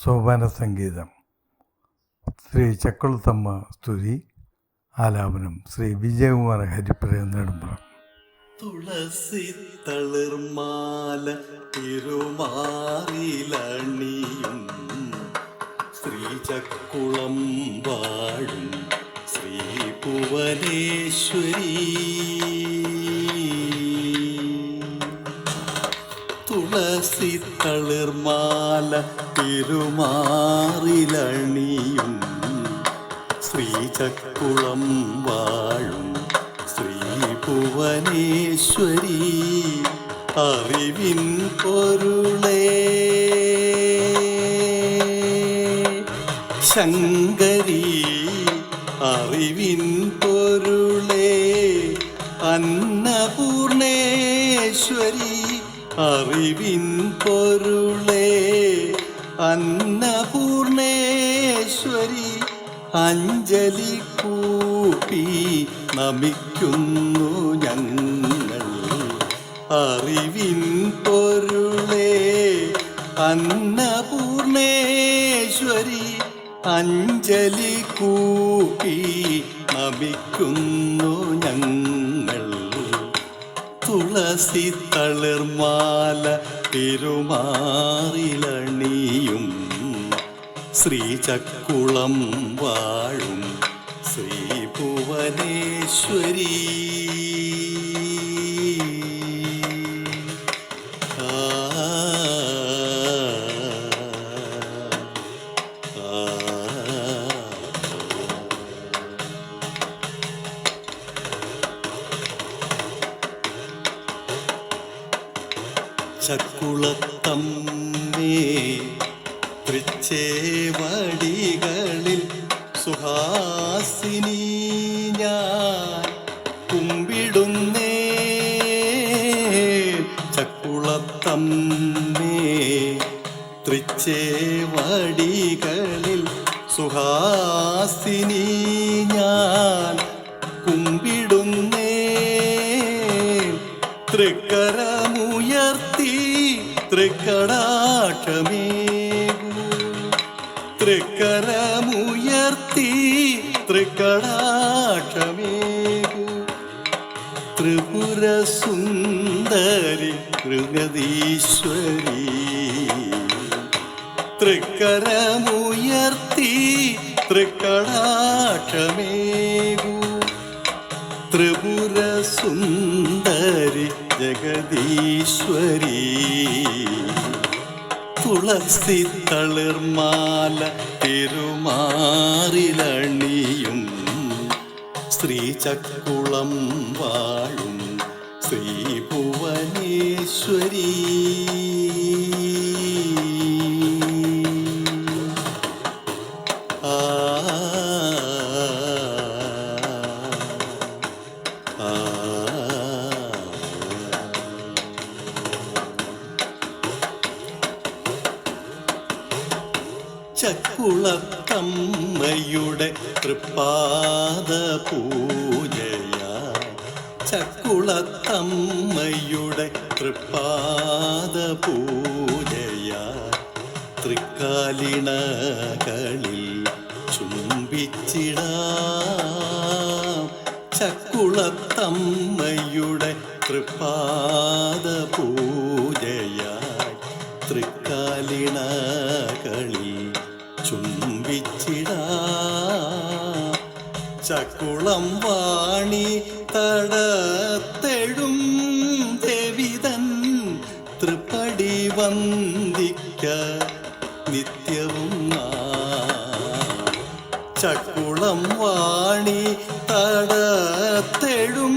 സോപാന സംഗീതം ശ്രീ ചക്കുളത്തമ്മ സ്തുതി. ആലാപനം ശ്രീ വിജയകുമാർ ഹരിപ്രിയ നെടുമ്പുറം തുളസി തളിർമാല ശ്രീ ചക്കുളം വാഴും ശ്രീ ഭുവനേശ്വരി. തുളസി തളിർമാല തിരുമാറിലണിയും ശ്രീചക്കുളം വാഴും ശ്രീ ഭുവനേശ്വരി അറിവിൻ പൊരുളേ. ശങ്കരി അറിവിൻ പൊരുളേ. അന്നപൂർണേശ്വരി അറിവിൻ പൊരുളേ അന്നപൂർണേശ്വരി അഞ്ജലി കൂട്ടി നമിക്കുന്നു ഞങ്ങൾ. അറിവിൻ പൊരുളേ അന്നപൂർണേശ്വരി അഞ്ജലി കൂട്ടി നമിക്കുന്നു ഞങ്ങൾ. തുളസി തളിർമാല തിരുമാറിലണിയും ശ്രീചക്കുളം വാഴും ശ്രീ ഭുവനേശ്വരി. ചക്കുളത്തമ്മേ തൃച്ചേവടികളിൽ സുഹാസിനി ഞാൻ കുമ്പിടുന്നേ. ചക്കുളത്തമ്മേ തൃച്ചേവടികളിൽ സുഹാസിനി ഞാൻ കുമ്പിടുന്നേ. തൃക്കരമുയർത്തി തൃക്കടാക്ഷമേകു തൃക്കരമുയർത്തി തൃക്കടാക്ഷമേകു ത്രിപുര സുന്ദരി തൃക്കരമുയർത്തി തൃക്കടാക്ഷമേകു ത്രിപുര സുന്ദരി ജഗദീശ്വരി. തുളസി തളിർമാല തിരുമാറിലണിയും ശ്രീചക്കുളം വാഴും ശ്രീ ഭുവനേശ്വരി ചക്കുളത്തമ്മയുടെ തൃപ്പാദ പൂജയാ ചക്കുളത്തമ്മയുടെ തൃപ്പാദ പൂജയാ തൃക്കാലിണകളിൽ ചുംബിച്ചിടാം. ചക്കുളത്തമ്മയുടെ തൃപ്പാദ പൂജയായി തൃക്കാലിണകളിൽ ചുംബിച്ചിടാം ചക്കുളം വാണി തടത്തെഴും ദേവിതൻ തൃപ്പടി വന്ദിക്ക നിത്യവും. ചക്കുളം വാണി തടത്തെഴും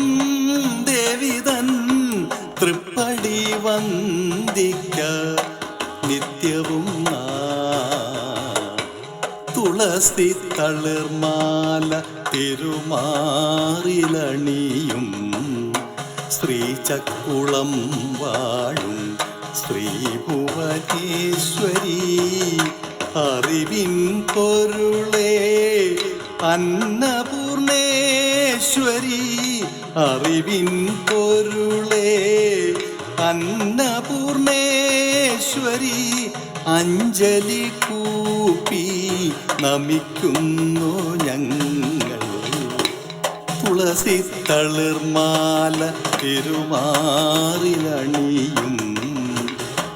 ദേവിതൻ തൃപ്പടി വന്ദിക്ക നിത്യവും നാം. തുളസി തളിർമാല തിരുമാറിലണിയും ശ്രീചക്കുളം വാഴും ശ്രീ ഭുവനേശ്വരി. അറിവിൻ പൊരുളേ അന്നപൂർണേശ്വരി. അറിവിൻ പൊരുളേ അന്നപൂർണേശ്വരി അഞ്ജലി കൂപ്പി നമിക്കുന്നു ഞങ്ങൾ. തുളസി തളിർമാല തിരുമാറിലണിയും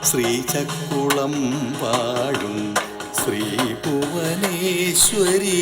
ശ്രീചക്കുളം പാടും ശ്രീ ഭുവനേശ്വരീ.